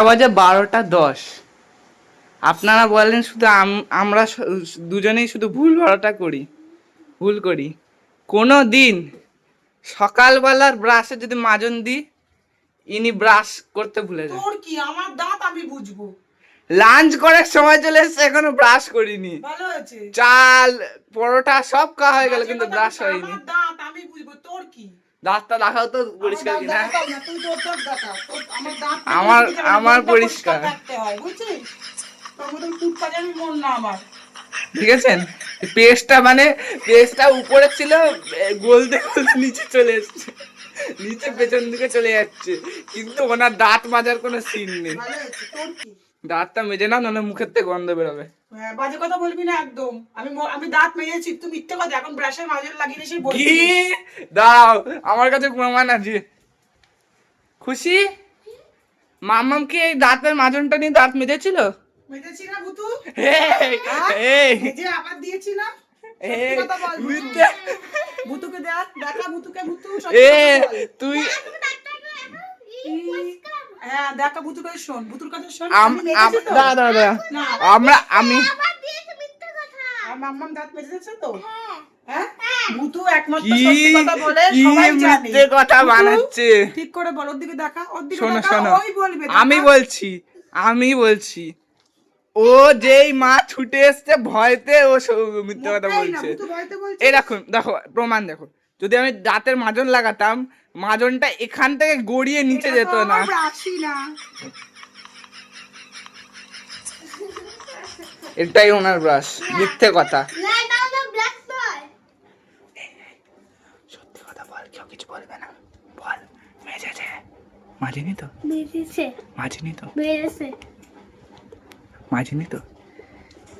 বাজে বারোটা দশ। আপনারা বলেন শুধু আম- আমরা দুজনেই শুধু ভুল ভাড়াটা করি ভুল করি। কোনো দিন সকালবেলার ব্রাশে যদি মাজন দিই ইনি ব্রাশ করতে ভুলে যায়। তোর কি? আমার দাঁত আমি বুঝব। লাঞ্চ করার সময় চলে এসছে এখনও ব্রাশ করিনি। ভালো হয়েছে। চাল পরোটা সব খাওয়া হয়ে গেল কিন্তু ব্রাশ হয়নি। দাঁত আমি বুঝব। তোর কি? দাঁতটা দেখাও তো পরিষ্কার কিনা। আমার আমার- পরিষ্কার। আমার। দেখেছেন পেস্টটা মানে পেস্টটা উপরে ছিল গলতে গলতে নিচে চলে এসছে। নিচে পেছন দিকে চলে যাচ্ছে। কিন্তু ওনার দাঁত মাজার কোনো সিন নেই? দাঁতটা মেজে না নাহলে মুখের থেকে গন্ধ বেরোবে। হ্যাঁ, বাজে কথা বলবি না একদম। আমি আমি দাঁত মেজেছি তুই মিথ্যে কথা এখন ব্রাশের মাঝে লাগিয়ে নিয়ে এসে কি? দাও আমার কাছে প্রমাণ আছে। খুশি? মামাম কি এই দাঁতের মাজনটা নিয়ে দাঁত মেজেছিল? মেজেছি না ভুতু? এই, হ্যাঁ? এই, মেজে আবার দিয়েছি না। বল। ভুতুকে দেখ দেখা ভুতুকে ভুতু এ তুই হ্যাঁ দেখা ভুতুকে শোন। ভুতুর কথা শোন আমি মেজেছি আম- তো? দাঁড়া দাঁড়া দাঁড়া। আমরা আমি আর মাম্মাম দাঁত মেজেছে তো? হ্যাঁ। ভুতু একমাত্র সত্যি কথা বলে সবাই জানে। মিথ্যে কথা বানাচ্ছে। ঠিক করে বল ওর দিকে দেখা ওর দিকে দেখা ওই বলবে আমি বলছি আমি বলছি ও যেই মা ছুটে এসছে ভয়তে ও মিথ্যে কথা বলছে। ভুতু ভয়তে বলছে। এই দেখুন দেখো প্রমাণ দেখো। যদি আমি দাঁতের মাজন লাগাতাম মাজনটা এখান থেকে গড়িয়ে নিচে যেত না। এটাই ওনার ব্রাশ মিথ্যে কথা। সত্যি কথা বল কেউ কিছু বলবে না। বল মেজেছে। তো? তো? তো?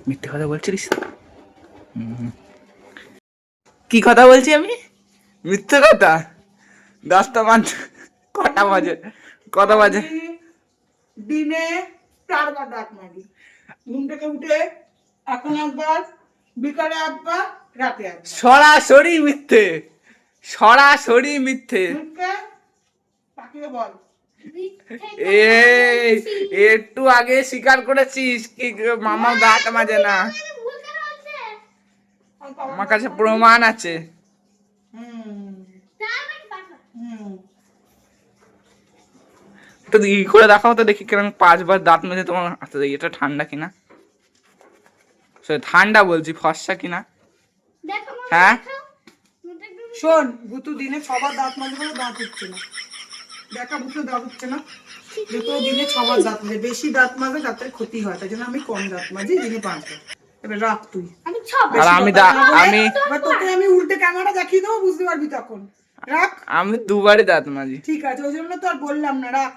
মিথ্যে কথা বলছিলিস? কি কথা বলছি আমি? মিথ্যে কথা? দশটা পাঁচ কটা বাজে? কত বাজে? দিনে চারবার দাঁত মারি। ঘুম থেকে উঠে এখন একবার বিকালে একবার রাতে একবার। সরাসরি মিথ্যে। সরাসরি মিথ্যে। তাকিয়ে বল। এই একটু আগে স্বীকার করেছিস কি মামা দাঁত মাজে না। আমার কাছে প্রমাণ আছে। একটু ই করে দেখাও তো দেখি কীরকম পাঁচবার দাঁত মেজে তোমার হাতে দেখি এটা ঠান্ডা কিনা? সে ঠান্ডা বলছি ফর্সা কিনা? হ্যাঁ? শোন ভুতু দিনে ছবার দাঁত মাঝে বলে দাঁত উঠছে না। দেখা ভুতু দাঁত উঠছে না। যেহেতু দিনে ছবার দাঁত মাঝে বেশি দাঁত মাঝে দাঁতের ক্ষতি হয় তাই জন্য আমি কম দাঁত মাঝি দিনে পাঁচবার। এবার রাখ তুই। আর আমি আমি তোকে আমি উল্টে ক্যামেরা দেখিয়ে দেবো বুঝতে পারবি তখন। রাখ। আমি দুবারই দাঁত মাজি। ঠিক আছে ওই জন্য তো আর বললাম না রাখ।